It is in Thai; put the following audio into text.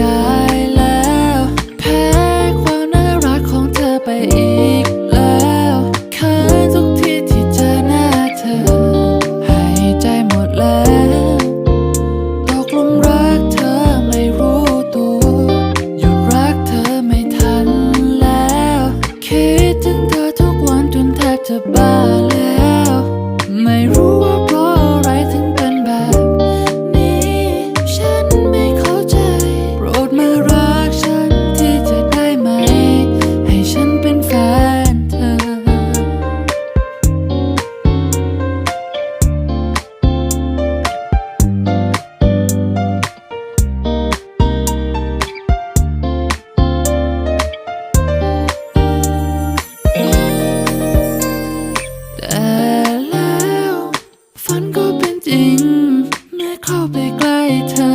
ได้แล้ว แพ้ความน่ารักของเธอไปอีกแล้วเคิทุกทีที่เจอหน้าเธอ หาใจหมดแล้วตกหลุมรักเธอไม่รู้ตัว หยุดรักเธอไม่ทันแล้ว คิดถึงเธอทุกวันจนแทบจะบ้า ฝันก็เป็นจริง แม้เข้าไปใกล้เธอ